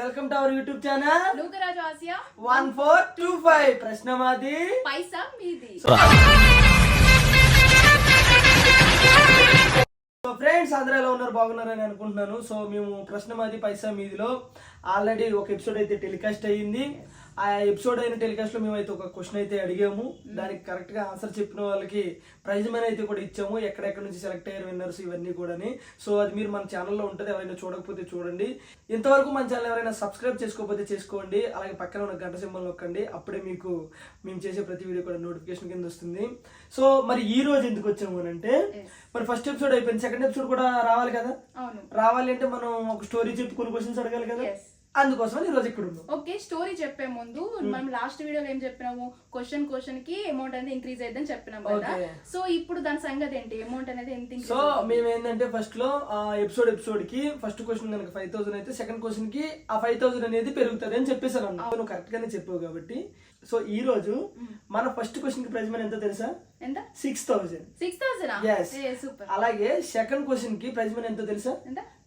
Welcome to our YouTube channel. Nookaraju Asia one four two five. ప్రశ్న మాది పైసా మీది. So friends అందరూ ఎలా ఉన్నారు బాగున్నారని అనుకుంటున్నాను. సో మేము ప్రశ్న మాది పైసా మీదిలో. ఆల్రెడీ ఒక ఎపిసోడ్ అయితే టెలికాస్ట్ అయ్యింది. ఆ ఎపిసోడ్ అయిన టెలికాస్ట్లో మేమైతే ఒక క్వశ్చన్ అయితే అడిగాము. దానికి కరెక్ట్గా ఆన్సర్ చెప్పిన వాళ్ళకి ప్రైజ్ మనీ అయితే కూడా ఇచ్చాము. ఎక్కడెక్కడ నుంచి సెలెక్ట్ అయ్యారు విన్నర్స్ ఇవన్నీ కూడాని. సో అది మీరు మన ఛానల్లో ఉంటుంది ఎవరైనా చూడకపోతే చూడండి. ఇంతవరకు మన ఛానల్ ఎవరైనా సబ్స్క్రైబ్ చేసుకోకపోతే చేసుకోండి. అలాగే పక్కన ఉన్న గంట సింబల్ నొక్కండి. అప్పుడే మీకు మేము చేసే ప్రతి వీడియో కూడా నోటిఫికేషన్ కింద వస్తుంది. సో మరి ఈ రోజు ఎందుకు వచ్చాము అని అంటే. మరి ఫస్ట్ ఎపిసోడ్ అయిపోయింది. సెకండ్ ఎపిసోడ్ కూడా రావాలి కదా? రావాలి అంటే మనం ఒక స్టోరీ చెప్పి కొన్ని క్వశ్చన్స్ అడగాలి కదా. అందుకోసం ఈ రోజు ఇక్కడ ఓకే స్టోరీ చెప్పే ముందు మనం లాస్ట్ వీడియోలో ఏం చెప్పినాము? క్వశ్చన్ క్వశ్చన్కి అమౌంట్ అనేది ఇంక్రీజ్ అయ్యిందని చెప్పినాం కదా. సో ఇప్పుడు దాని సంగతి ఏంటి? అమౌంట్ అనేది ఎంత సో? మేము ఏంటంటే ఫస్ట్లో ఆ ఎపిసోడ్ ఎపిసోడ్కి ఫస్ట్ క్వశ్చన్ కనుక ఫైవ్ థౌసండ్ అయితే సెకండ్ క్వశ్చన్కి ఆ ఫైవ్ థౌసండ్ అనేది పెరుగుతుంది అని చెప్పేసాను అన్న నువ్వు కరెక్ట్ గానే చెప్పావు కాబట్టి. సో ఈ రోజు మన ఫస్ట్ క్వశ్చన్కి ప్రైజ్ మనీ ఎంతో తెలుసా? ఎంత? సిక్స్ థౌసండ్ సిక్స్ థౌసండ్ అలాగే సెకండ్ క్వశ్చన్కి ప్రైజ్ మనీ ఎంతో తెలుసా?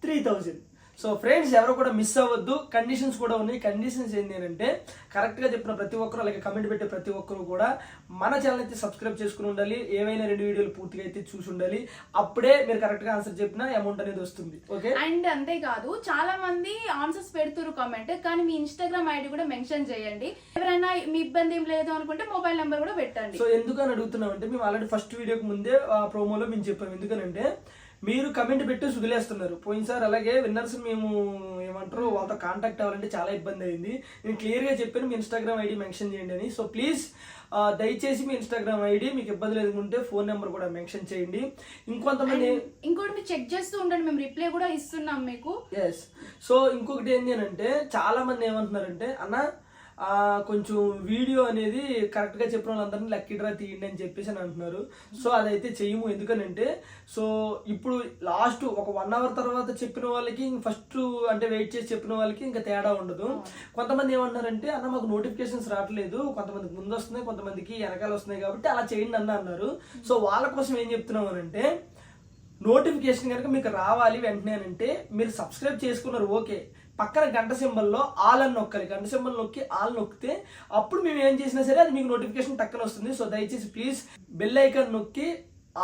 త్రీ థౌజండ్ సో ఫ్రెండ్స్ ఎవరు కూడా మిస్ అవ్వద్దు. కండిషన్స్ కూడా ఉన్నాయి. కండిషన్స్ ఏంటి అని అంటే కరెక్ట్గా చెప్పిన ప్రతి ఒక్కరు అలాగే కమెంట్ పెట్టే ప్రతి ఒక్కరు కూడా మన ఛానల్ అయితే సబ్స్క్రైబ్ చేసుకుని ఉండాలి. ఏవైనా రెండు వీడియోలు పూర్తిగా అయితే చూసి ఉండాలి. అప్పుడే మీరు కరెక్ట్గా ఆన్సర్ చెప్పిన అమౌంట్ అనేది వస్తుంది. ఓకే అండ్ అంతేకాదు చాలా మంది ఆన్సర్స్ పెడుతున్నారు కామెంట్ కానీ మీ ఇన్స్టాగ్రామ్ ఐడి కూడా మెన్షన్ చేయండి. ఎవరైనా మీ ఇబ్బంది ఏం లేదు అనుకుంటే మొబైల్ నెంబర్ కూడా పెట్టండి. సో ఎందుకని అడుగుతున్నాం అంటే మేము ఆల్రెడీ ఫస్ట్ వీడియోకి ముందే ఆ ప్రోమోలో మేము చెప్పాము. ఎందుకనంటే మీరు కమెంట్ పెట్టి వదిలేస్తున్నారు పోయినసారి అలాగే విన్నర్స్ మేము ఏమంటారు వాళ్ళతో కాంటాక్ట్ అవ్వాలంటే చాలా ఇబ్బంది అయింది. నేను క్లియర్గా చెప్పాను మీ ఇన్స్టాగ్రామ్ ఐడి మెన్షన్ చేయండి అని. సో ప్లీజ్ దయచేసి మీ ఇన్స్టాగ్రామ్ ఐడి మీకు ఇబ్బంది లేదుకుంటే ఫోన్ నెంబర్ కూడా మెన్షన్ చేయండి. ఇంకొంతమంది ఇంకోటి మీరు చెక్ చేస్తూ ఉండండి మేము రిప్లై కూడా ఇస్తున్నాం మీకు. ఎస్ సో ఇంకొకటి ఏంటి అని అంటే చాలా మంది ఏమంటున్నారంటే అన్న కొంచెం వీడియో అనేది కరెక్ట్గా చెప్పిన వాళ్ళందరినీ లక్కీ డ్రా తీయండి అని చెప్పేసి అని అంటున్నారు. సో అదైతే చెయ్యము ఎందుకనంటే సో ఇప్పుడు లాస్ట్ ఒక వన్ అవర్ తర్వాత చెప్పిన వాళ్ళకి ఫస్ట్ అంటే వెయిట్ చేసి చెప్పిన వాళ్ళకి ఇంకా తేడా ఉండదు. కొంతమంది ఏమంటున్నారంటే అన్న మాకు నోటిఫికేషన్స్ రావట్లేదు. కొంతమందికి ముందు వస్తున్నాయి కొంతమందికి వెనకాల వస్తున్నాయి కాబట్టి అలా చేయండి అన్న అన్నారు. సో వాళ్ళ కోసం ఏం చెప్తున్నాం అని అంటే నోటిఫికేషన్ కనుక మీకు రావాలి వెంటనే అంటే మీరు సబ్స్క్రైబ్ చేసుకున్నారు ఓకే. పక్కన గంట సింబల్లో ఆల్ అని నొక్కాలి. గంట సింబల్ నొక్కి ఆల్ నొక్కితే అప్పుడు మేము ఏం చేసినా సరే అది మీకు నోటిఫికేషన్ టక్కన వస్తుంది. సో దయచేసి ప్లీజ్ బెల్ ఐకాన్ నొక్కి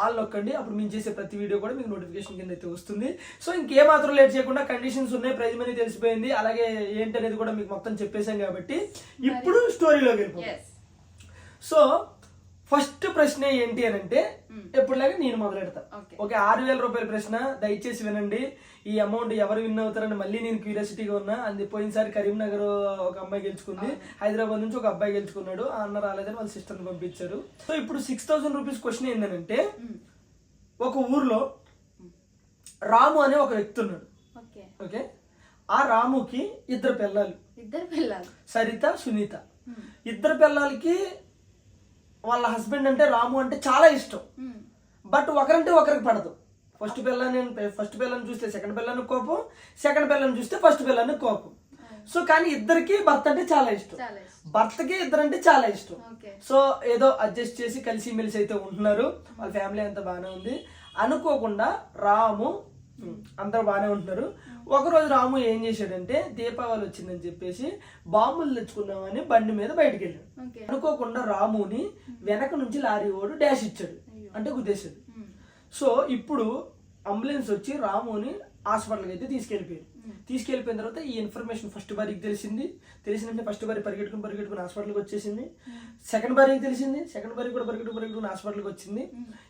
ఆల్ నొక్కండి. అప్పుడు మేము చేసే ప్రతి వీడియో కూడా మీకు నోటిఫికేషన్ కింద అయితే వస్తుంది. సో ఇంకేమాత్రం లేట్ చేయకుండా కండిషన్స్ ఉన్నాయి. ప్రైజ్ మనీ తెలిసిపోయింది. అలాగే ఏంటనేది కూడా మీకు మొత్తం చెప్పేశాం కాబట్టి ఇప్పుడు స్టోరీలోకి వెళ్ళిపోతాం ఎస్ సో ఫస్ట్ ప్రశ్న ఏంటి అని అంటే ఎప్పుడులాగా నేను మొదలెడతా. ఓకే. ఆరు వేల రూపాయల ప్రశ్న దయచేసి వినండి. ఈ అమౌంట్ ఎవరు విన్ అవుతారని మళ్ళీ నేను క్యూరియాసిటీగా ఉన్నా. అంది పోయినసారి కరీంనగర్ ఒక అమ్మాయి గెలుచుకుంది. హైదరాబాద్ నుంచి ఒక అబ్బాయి గెలుచుకున్నాడు. ఆ అన్న రాలేదని వాళ్ళ సిస్టర్ పంపించారు. సో ఇప్పుడు సిక్స్ థౌసండ్ రూపీస్ క్వశ్చన్ ఏంటంటే ఒక ఊర్లో రాము అనే ఒక వ్యక్తి ఉన్నాడు. ఓకే. ఓకే? ఆ రాముకి ఇద్దరు పిల్లలు. ఇద్దరు పిల్లలు. సరిత సునీత. ఇద్దరు పిల్లలకి వాళ్ళ హస్బెండ్ అంటే రాము అంటే చాలా ఇష్టం. బట్ ఒకరంటే ఒకరికి పడదు. ఫస్ట్ పిల్లని ఫస్ట్ పిల్లని చూస్తే సెకండ్ పిల్లని కోపం సెకండ్ పిల్లని చూస్తే ఫస్ట్ పిల్లని కోపం. సో కానీ ఇద్దరికి భర్త అంటే చాలా ఇష్టం. భర్తకి ఇద్దరంటే చాలా ఇష్టం. సో ఏదో అడ్జస్ట్ చేసి కలిసి మెలిసి అయితే ఉంటున్నారు. వాళ్ళ ఫ్యామిలీ అంతా బాగానే ఉంది. అనుకోకుండా రాము అందరూ బాగానే ఉంటున్నారు. ఒకరోజు రాము ఏం చేశాడంటే దీపావళి వచ్చిందని చెప్పేసి బాంబులు తెచ్చుకుందామని బండి మీద బయటికి వెళ్ళాడు అనుకోకుండా రాముని వెనక నుంచి లారీ ఓడు డాష్ ఇచ్చాడు. అంటే గుద్దేశాడు. సో ఇప్పుడు అంబులెన్స్ వచ్చి రాముని హాస్పిటల్కి అయితే తీసుకెళ్ళిపోయారు తీసుకెళ్ళిపోయిన తర్వాత ఈ ఇన్ఫర్మేషన్ ఫస్ట్ భార్యకి తెలిసింది. తెలిసిందంటే ఫస్ట్ భార్య పరిగెట్టుకుని పరిగెట్టుకుని హాస్పిటల్కి వచ్చేసింది. సెకండ్ భార్యకి తెలిసింది. సెకండ్ భార్య కూడా పరిగెట్టుకుని పరిగెట్టుకుని హాస్పిటల్కి వచ్చింది.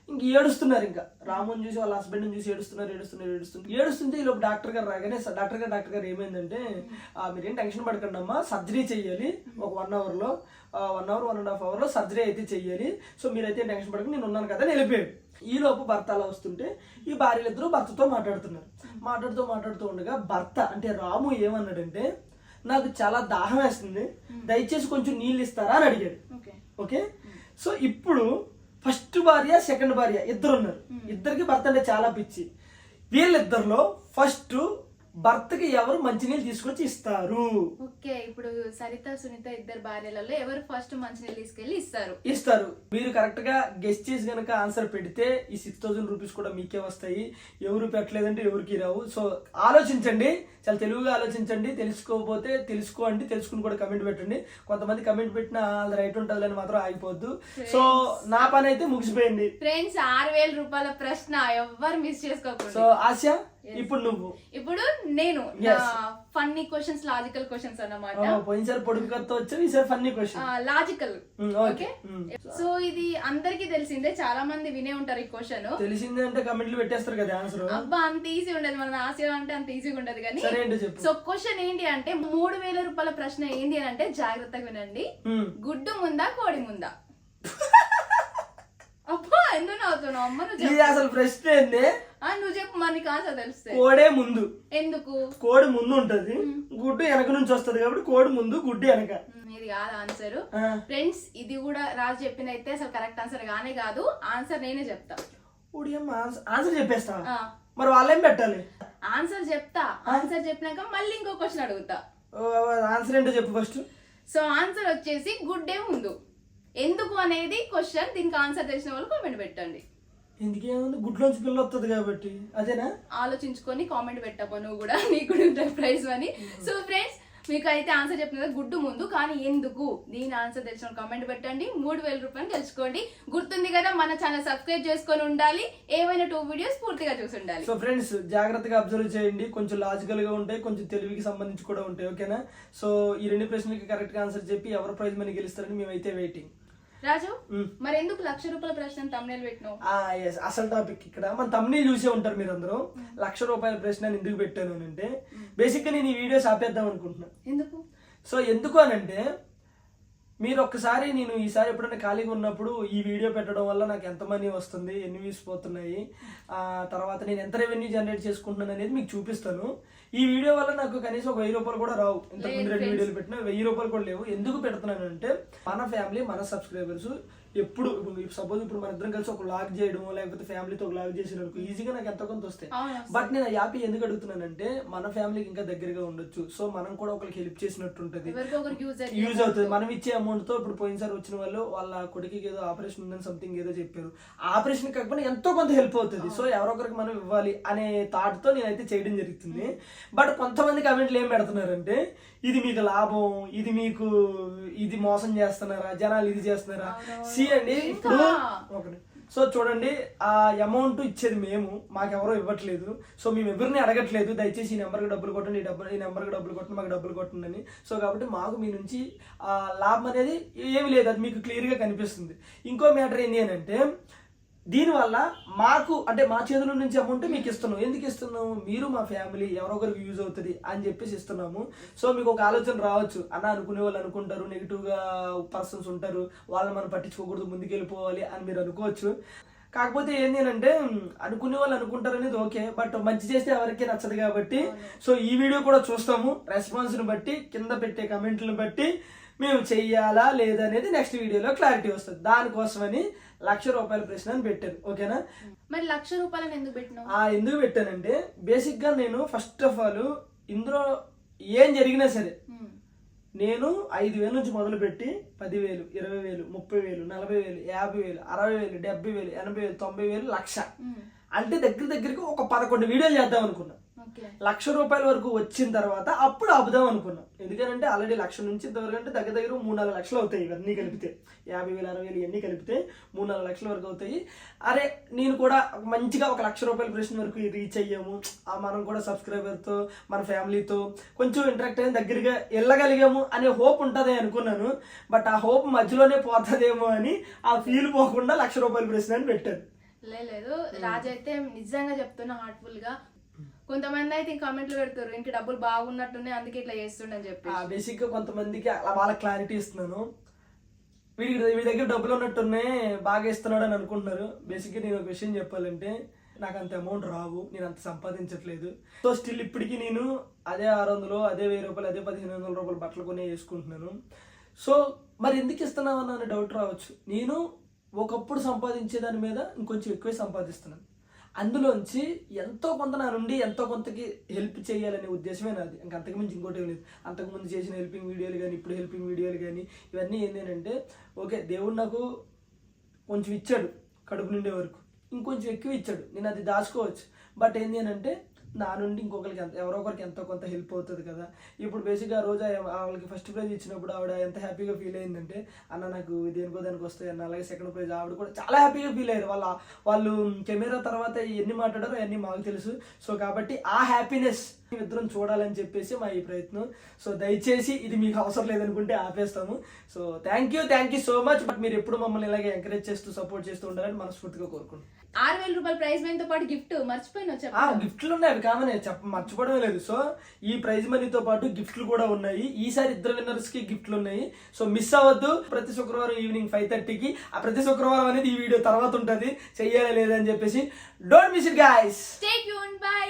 ఇంక ఏడుస్తున్నారు ఇంకా. రాముని చూసి వాళ్ళ హస్బెండ్ చూసి ఏడుస్తున్నారు ఏడుస్తున్నారు ఏడుస్తున్నారు. ఏడుస్తుంటే ఈ లోపు డాక్టర్ గారు రాగానే డాక్టర్ గారు డాక్టర్ గారు ఏమైందంటే "ఆ, మీరేం టెన్షన్ పడకండి అమ్మా సర్జరీ చెయ్యాలి ఒక వన్ అవర్లో. One hour one and half అవర్లో సర్జరీ అయితే చెయ్యాలి. సో మీరైతే టెన్షన్ పడకండి నేను ఉన్నాను కదా వెళ్ళిపోయాడు ఈ లోపు భర్త అలా వస్తుంటే ఈ భార్యలిద్దరూ భర్తతో మాట్లాడుతున్నారు. మాట్లాడుతూ మాట్లాడుతూ ఉండగా భర్త అంటే రాము ఏమన్నాడంటే నాకు చాలా దాహం వేస్తుంది. దయచేసి కొంచెం నీళ్ళు ఇస్తారా? అని అడిగాడు. ఓకే. సో ఇప్పుడు ఫస్ట్ భార్య సెకండ్ భార్య ఇద్దరు ఉన్నారు. ఇద్దరికి భర్త అంటే చాలా పిచ్చి. వీళ్ళిద్దరిలో ఫస్ట్ భర్తకి ఎవరు మంచినీళ్ళు తీసుకొచ్చి ఇస్తారు? ఓకే ఇప్పుడు సరిత సునీత ఇద్దరు భార్యలలో ఎవరు ఫస్ట్ మంచినీళ్ళు తీసుకెళ్ళి ఇస్తారు? ఇస్తారు. మీరు కరెక్ట్గా గెస్ట్ చేసి కనుక ఆన్సర్ పెడితే ఈ సిక్స్ థౌసండ్ రూపీస్ కూడా మీకే వస్తాయి. ఎవరు పెట్టలేదంటే ఎవరికి రావు. సో ఆలోచించండి. చాలా తెలుగుగా ఆలోచించండి. తెలుసుకోకపోతే తెలుసుకోండి. తెలుసుకుని కూడా కమెంట్ పెట్టండి. కొంతమంది కమెంట్ పెట్టినా అది రైట్ ఉంటుంది అని మాత్రం ఆగిపోద్దు. సో నా పని అయితే ముగిసిపోయింది. ఫ్రెండ్స్ ఆరు వేల రూపాయల ప్రశ్న ఎవ్వరు మిస్ చేసుకోకూడదు. సో ఆశ? ఇప్పుడు నువ్వు. ఇప్పుడు నేను. ఫన్నీ క్వశ్చన్స్ లాజికల్ క్వశ్చన్స్ అన్నమాట. పోయినసారి పొడుగు కత్త వచ్చావు ఈసారి funny question logical. Okay. So ఇది అందరికి తెలిసిందే చాలా మంది వినే ఉంటారు ఈ క్వశ్చన్ తెలిసిందే అంటే కమెంట్లు పెట్టేస్తారు కదా ఆన్సర్ అబ్బా అంత ఈజీ ఉండదు మన ఆశయం అంటే అంత ఈజీగా ఉండదు కానీ. సో క్వశ్చన్ ఏంటి అంటే మూడు వేల రూపాయల ప్రశ్న ఏంటి అని అంటే జాగ్రత్తగా వినండి. మ్మ్. గుడ్డు ముందా కోడి ముందా? అబ్బా ఎందుకు నవ్వుతున్నావు? అమ్మ అసలు ప్రశ్న ఏంది? నువ్వు చెప్పు మనకి ఆన్సర్ తెలుస్తే. కోడే ముందు. ఎందుకు? కోడి ముందు ఉంటది. గుడ్డు వెనక నుంచి వస్తది కాబట్టి కోడి ముందు గుడ్డు వెనక. ఇది కాదు ఆన్సర్. ఫ్రెండ్స్ ఇది కూడా రాజు చెప్పిన అయితే అసలు కరెక్ట్ ఆన్సర్ గానే కాదు. ఆన్సర్ నేనే చెప్తా. ఆన్సర్- ఆ, మరి వాళ్ళేం పెట్టాలి? ఆన్సర్ చెప్తా. ఆన్సర్ చెప్పినాక మళ్ళీ ఇంకో క్వశ్చన్ అడుగుతా. ఓ, ఆన్సర్ ఏంటో చెప్పు ఫస్ట్ సో ఆన్సర్ వచ్చేసి గుడ్డే ముందు. ఎందుకు అనేది క్వశ్చన్ దీనికి ఆన్సర్ తెలిసిన వాళ్ళు కామెంట్ పెట్టండి. ఎందుకేముంది గుడ్లోంచి పిల్ల వస్తుంది కాబట్టి. అదేనా? ఆలోచించుకొని కామెంట్ పెట్టపో నువ్వు కూడా నీకు కూడా ఉంటుంది ప్రైజ్ అని. సో ఫ్రెండ్స్ మీకు అయితే ఆన్సర్ చెప్పిన గుడ్డు ముందు కానీ ఎందుకు? దీని ఆన్సర్ తెలిసిన కామెంట్ పెట్టండి. మూడు వేల రూపాయలు తెలుసుకోండి. గుర్తుంది కదా మన ఛానల్ సబ్స్క్రైబ్ చేసుకొని ఉండాలి. ఏవైనా టూ వీడియోస్ పూర్తిగా చూసి ఉండాలి. సో ఫ్రెండ్స్ జాగ్రత్తగా అబ్జర్వ్ చేయండి. కొంచెం లాజికల్గా ఉంటాయి కొంచెం తెలివికి సంబంధించి కూడా ఉంటాయి ఓకేనా సో ఈ రెండు ప్రశ్నలకి కరెక్ట్గా ఆన్సర్ చెప్పి ఎవరు ప్రైజ్ మనీ గెలుస్తారని మేమైతే వెయిటింగ్ రాజు. మరి ఎందుకు లక్ష రూపాయల ప్రశ్న తమ్నేల్ పెట్టినావు? అసలు టాపిక్ ఇక్కడ. మన తమ్ని చూసే ఉంటారు మీరు అందరూ లక్ష రూపాయల ప్రశ్న ఎందుకు పెట్టాను అని అంటే బేసిక్గా నేను ఈ వీడియోస్ ఆపేద్దాం అనుకుంటున్నా. ఎందుకు? సో ఎందుకు అని అంటే మీరు ఒక్కసారి నేను ఈసారి ఎప్పుడైనా ఖాళీగా ఉన్నప్పుడు ఈ వీడియో పెట్టడం వల్ల నాకు ఎంత మనీ వస్తుంది ఎన్ని వ్యూస్ పోతున్నాయి ఆ తర్వాత నేను ఎంత రెవెన్యూ జనరేట్ చేసుకుంటున్నాను అనేది మీకు చూపిస్తాను. ఈ వీడియో వల్ల నాకు కనీసం ఒక వెయ్యి రూపాయలు కూడా రావు. ఇంతకు ముందు రెండు వీడియోలు పెట్టినా వెయ్యి రూపాయలు కూడా లేవు. ఎందుకు పెడుతున్నాను అంటే మన ఫ్యామిలీ మన సబ్స్క్రైబర్స్ ఎప్పుడు సపోజ్ ఇప్పుడు మన ఇద్దరం కలిసి ఒక లాగ్ చేయడం లేకపోతే ఫ్యామిలీతో ఒక లాగ్ చేసినందుకు ఈజీగా నాకు ఎంత కొంత వస్తాయి. బట్ నేను యాపీ ఎందుకు అడుగుతున్నానంటే మన ఫ్యామిలీకి ఇంకా దగ్గరగా ఉండొచ్చు. సో మనం కూడా ఒకరికి హెల్ప్ చేసినట్టు ఉంటుంది యూజ్ అవుతుంది. మనం ఇచ్చే అమౌంట్తో ఇప్పుడు పోయినసారి వచ్చిన వాళ్ళు వాళ్ళ కొడుకుకి ఏదో ఆపరేషన్ ఉందని సంథింగ్ ఏదో చెప్పారు. ఆపరేషన్ కాకపోతే ఎంతో కొంత హెల్ప్ అవుతుంది. సో ఎవరొకరికి మనం ఇవ్వాలి అనే థాట్తో నేనైతే చేయడం జరుగుతుంది. బట్ కొంతమంది కమెంట్లు ఏం పెడుతున్నారంటే ఇది మీకు లాభం ఇది మీకు ఇది మోసం చేస్తున్నారా జనాలు ఇది చేస్తున్నారా? సి అండి ఇప్పుడు సో చూడండి ఆ అమౌంట్ ఇచ్చేది మేము మాకెవరో ఇవ్వట్లేదు. సో మేము ఎవరిని అడగట్లేదు దయచేసి ఈ నెంబర్కి డబ్బులు కొట్టండి ఈ డబ్బులు ఈ నెంబర్కి డబ్బులు కొట్టండి మాకు డబ్బులు కొట్టండి అని. సో కాబట్టి మాకు మీ నుంచి ఆ లాభం అనేది ఏమి లేదు అది మీకు క్లియర్గా కనిపిస్తుంది. ఇంకో మ్యాటర్ ఏంటి అని అంటే దీనివల్ల మాకు అంటే మా చేతుల నుంచి అమౌంట్ మీకు ఇస్తున్నాం. ఎందుకు ఇస్తున్నాము మీరు మా ఫ్యామిలీ ఎవరో ఒకరికి యూజ్ అవుతుంది అని చెప్పేసి ఇస్తున్నాము. సో మీకు ఒక ఆలోచన రావచ్చు. అన్న అనుకునే వాళ్ళు అనుకుంటారు నెగిటివ్గా పర్సన్స్ ఉంటారు. వాళ్ళని మనం పట్టించుకోకూడదు ముందుకెళ్ళిపోవాలి అని మీరు అనుకోవచ్చు. కాకపోతే ఏంటి అంటే అనుకునే వాళ్ళు అనుకుంటారు అనేది ఓకే బట్ మంచి చేస్తే ఎవరికి నచ్చదు కాబట్టి. సో ఈ వీడియో కూడా చూస్తాము. రెస్పాన్స్ని బట్టి కింద పెట్టే కమెంట్లను బట్టి మేము చెయ్యాలా లేదా అనేది నెక్స్ట్ వీడియోలో క్లారిటీ వస్తుంది. దానికోసమని లక్ష రూపాయల ప్రశ్న అని పెట్టాను ఓకేనా మరి లక్ష రూపాయలని ఎందుకు పెట్టినావు ఆ ఎందుకు పెట్టానంటే బేసిక్గా నేను ఫస్ట్ ఆఫ్ ఆల్ ఇందులో ఏం జరిగినా సరే. నేను ఐదు వేల నుంచి మొదలుపెట్టి పదివేలు ఇరవై వేలు ముప్పై వేలు నలభై వేలు యాభై వేలు అరవై వేలు డెబ్బై వేలు ఎనభై వేలు తొంభై వేలు లక్ష. అంటే దగ్గర దగ్గరికి ఒక పదకొండు వీడియోలు చేద్దాం అనుకున్నా లక్ష రూపాయల వరకు వచ్చిన తర్వాత అప్పుడు ఆపుదాం అనుకున్నాం. ఎందుకంటే ఆల్రెడీ లక్ష నుంచి ఇంతవరకు అంటే దగ్గర దగ్గర మూడు నాలుగు లక్షలు అవుతాయి ఇవన్నీ కలిపితే. యాభై వేలు అరవై వేలు ఇవన్నీ కలిపితే మూడు నాలుగు లక్షల వరకు అవుతాయి. అరే నేను కూడా మంచిగా ఒక లక్ష రూపాయల ప్రశ్న వరకు రీచ్ అయ్యాము. ఆ మనం కూడా సబ్స్క్రైబర్తో మన ఫ్యామిలీతో కొంచెం ఇంటరాక్ట్ అయిన దగ్గరగా వెళ్ళగలిగాము అనే హోప్ ఉంటుంది అనుకున్నాను. బట్ ఆ హోప్ మధ్యలోనే పోతుందేమో అని ఆ ఫీల్ పోకుండా లక్ష రూపాయల ప్రశ్న అని పెట్టాను. లేదు. రాజు అయితే నిజంగా చెప్తున్నా హార్ట్ఫుల్గా కొంతమంది అయితే కామెంట్లు పెడతారు ఇంక డబ్బులు బాగున్నట్టున్నాయి అందుకే ఇట్లా చేస్తుండని చెప్పి ఆ బేసిక్గా కొంతమందికి అలా వాళ్ళ క్లారిటీ ఇస్తున్నాను. వీడికి వీడి దగ్గర డబ్బులు ఉన్నట్టున్నాయి బాగా ఇస్తున్నాడు అని అనుకుంటున్నారు. బేసిక్ నేను ఒక విషయం చెప్పాలంటే నాకు అంత అమౌంట్ రావు నేను అంత సంపాదించట్లేదు. సో స్టిల్ ఇప్పటికీ నేను అదే ఆరు వందలు అదే వెయ్యి రూపాయలు అదే పదిహేను వందల రూపాయలు బట్టలు కొనే వేసుకుంటున్నాను సో మరి ఎందుకు ఇస్తున్నావు అన్న డౌట్ రావచ్చు. నేను ఒకప్పుడు సంపాదించే దాని మీద ఇంకొంచెం ఎక్కువే సంపాదిస్తున్నాను. అందులోంచి ఎంతో కొంత నా నుండి ఎంతో కొంతకి హెల్ప్ చేయాలనే ఉద్దేశమే నాది. ఇంకా అంతకుమించి ఇంకోటి ఏం లేదు. అంతకుముందు చేసిన హెల్పింగ్ వీడియోలు కానీ ఇప్పుడు హెల్పింగ్ వీడియోలు కానీ ఇవన్నీ ఏంటంటే ఓకే దేవుడు నాకు కొంచెం ఇచ్చాడు కడుపు నిండే వరకు. ఇంకొంచెం ఎక్కువ ఇచ్చాడు. నేను అది దాచుకోవచ్చు. బట్ ఏంటి అని అంటే నా నుండి ఇంకొకరికి ఎంత ఎవరో ఒకరికి ఎంతో కొంత హెల్ప్ అవుతుంది కదా. ఇప్పుడు బేసిక్గా రోజా వాళ్ళకి ఫస్ట్ ప్రైజ్ ఇచ్చినప్పుడు ఆవిడ ఎంత హ్యాపీగా ఫీల్ అయిందంటే అన్న నాకు దేనికో దానికి వస్తాయి అన్న. అలాగే సెకండ్ ప్రైజ్ ఆవిడ కూడా చాలా హ్యాపీగా ఫీల్ అయ్యారు. వాళ్ళ వాళ్ళు కెమెరా తర్వాత ఎన్ని మాట్లాడారో అన్ని మాకు తెలుసు. సో కాబట్టి ఆ హ్యాపీనెస్ ఇద్దరం చూడాలని చెప్పేసి మా ఈ ప్రయత్నం. సో దయచేసి ఇది మీకు అవసరం లేదనుకుంటే ఆపేస్తాము. So thank you thank you so much but మీరు ఎప్పుడు మమ్మల్ని ఇలాగే ఎంకరేజ్ చేస్తూ సపోర్ట్ చేస్తూ ఉండాలని మనస్ఫూర్తిగా కోరుకుంటున్నాను ఆరు వేల రూపాయల ప్రైజ్ మనీతో పాటు గిఫ్ట్ మర్చిపోయినా ఆ చెప్ప గిఫ్ట్లు ఉన్నాయి అవి కామనే. చెప్ప మర్చిపోవడమే లేదు. సో ఈ ప్రైజ్ మనీతో పాటు గిఫ్ట్లు కూడా ఉన్నాయి. ఈసారి ఇద్దరు విన్నర్స్కి గిఫ్ట్లు ఉన్నాయి. సో మిస్ అవ్వద్దు. ప్రతి శుక్రవారం ఈవినింగ్ ఫైవ్ థర్టీకి ఆ ప్రతి శుక్రవారం అనేది ఈ వీడియో తర్వాత ఉంటుంది. చెయ్యాలి లేదని చెప్పేసి don't miss it guys stay tune bye